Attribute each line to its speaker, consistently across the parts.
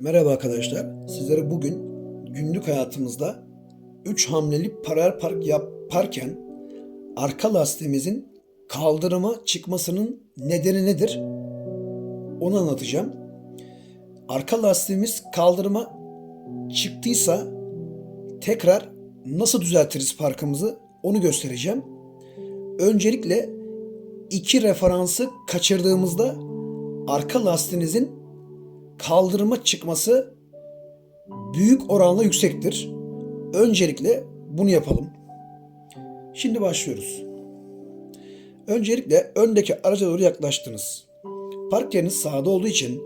Speaker 1: Merhaba arkadaşlar. Sizlere bugün günlük hayatımızda 3 hamlelik paralel park yaparken arka lastiğimizin kaldırıma çıkmasının nedeni nedir? Onu anlatacağım. Arka lastiğimiz kaldırıma çıktıysa tekrar nasıl düzeltiriz parkımızı onu göstereceğim. Öncelikle iki referansı kaçırdığımızda arka lastiğinizin kaldırıma çıkması büyük oranla yüksektir. Öncelikle bunu yapalım. Şimdi başlıyoruz. Öncelikle öndeki araca doğru yaklaştınız. Park yeriniz sağda olduğu için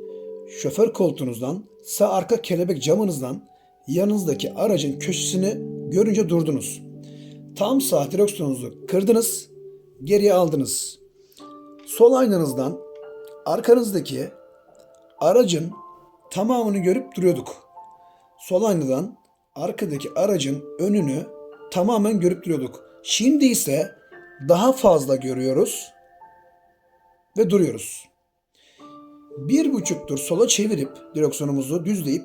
Speaker 1: şoför koltuğunuzdan sağ arka kelebek camınızdan yanınızdaki aracın köşesini görünce durdunuz. Tam sağ direksiyonunuzu kırdınız, geriye aldınız. Sol aynanızdan arkanızdaki aracın tamamını görüp duruyorduk. Sol aynadan arkadaki aracın önünü tamamen görüp duruyorduk. Şimdi ise daha fazla görüyoruz ve duruyoruz. Bir buçuk tur sola çevirip direksiyonumuzu düzleyip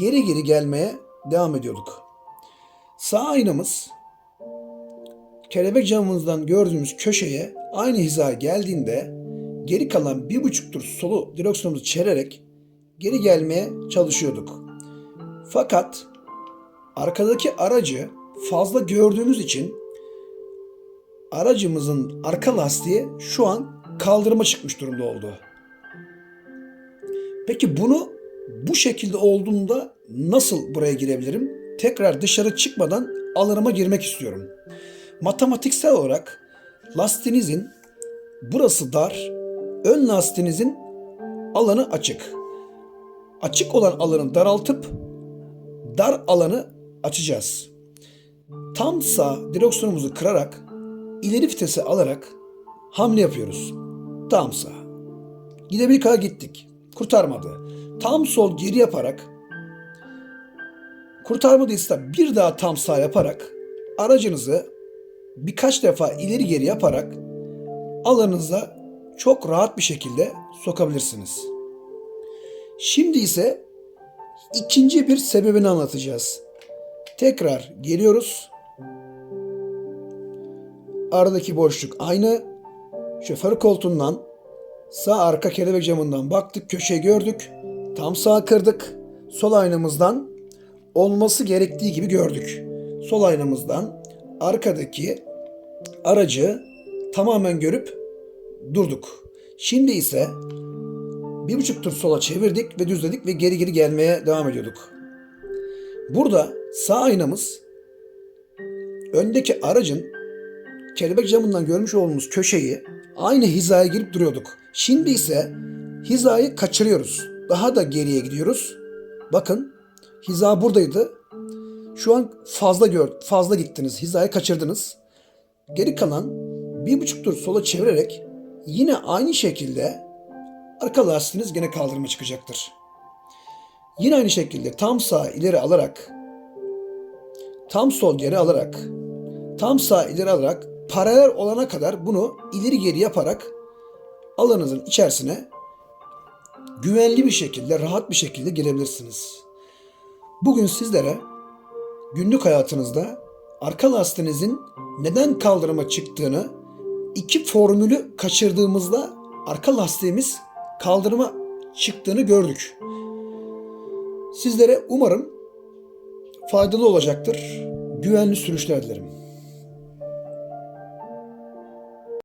Speaker 1: geri geri gelmeye devam ediyorduk. Sağ aynamız kelebek camımızdan gördüğümüz köşeye aynı hizaya geldiğinde geri kalan bir buçuk tur solu direksiyonumuzu çevirerek geri gelmeye çalışıyorduk. Fakat arkadaki aracı fazla gördüğümüz için aracımızın arka lastiği şu an kaldırıma çıkmış durumda oldu. Peki bunu bu şekilde olduğunda nasıl buraya girebilirim? Tekrar dışarı çıkmadan alanıma girmek istiyorum. Matematiksel olarak lastiğinizin burası dar, ön lastiğinizin alanı açık. Açık olan alanı daraltıp dar alanı açacağız. Tam sağ direksiyonumuzu kırarak ileri vitesi alarak hamle yapıyoruz. Tam sağ. Gidebilir kadar gittik. Kurtarmadı. Tam sol geri yaparak kurtarmadıysa bir daha tam sağ yaparak aracınızı birkaç defa ileri geri yaparak alanınıza çok rahat bir şekilde sokabilirsiniz. Şimdi ise ikinci bir sebebini anlatacağız. Tekrar geliyoruz. Aradaki boşluk aynı. Şoför koltuğundan sağ arka kelebek camından baktık, köşeyi gördük. Tam sağ kırdık. Sol aynamızdan olması gerektiği gibi gördük. Sol aynamızdan arkadaki aracı tamamen görüp durduk. Şimdi ise bir buçuk tur sola çevirdik ve düzledik ve geri geri gelmeye devam ediyorduk. Burada sağ aynamız öndeki aracın kelebek camından görmüş olduğumuz köşeyi aynı hizaya girip duruyorduk. Şimdi ise hizayı kaçırıyoruz. Daha da geriye gidiyoruz. Bakın hiza buradaydı. Şu an fazla gör, fazla gittiniz. Hizayı kaçırdınız. Geri kalan bir buçuk tur sola çevirerek yine aynı şekilde arka lastiğiniz gene kaldırıma çıkacaktır. Yine aynı şekilde tam sağ ileri alarak tam sol geri alarak tam sağ ileri alarak paralel olana kadar bunu ileri geri yaparak alanınızın içerisine güvenli bir şekilde, rahat bir şekilde girebilirsiniz. Bugün sizlere günlük hayatınızda arka lastiğinizin neden kaldırıma çıktığını iki formülü kaçırdığımızda arka lastiğimiz kaldırıma çıktığını gördük. Sizlere umarım faydalı olacaktır. Güvenli sürüşler dilerim.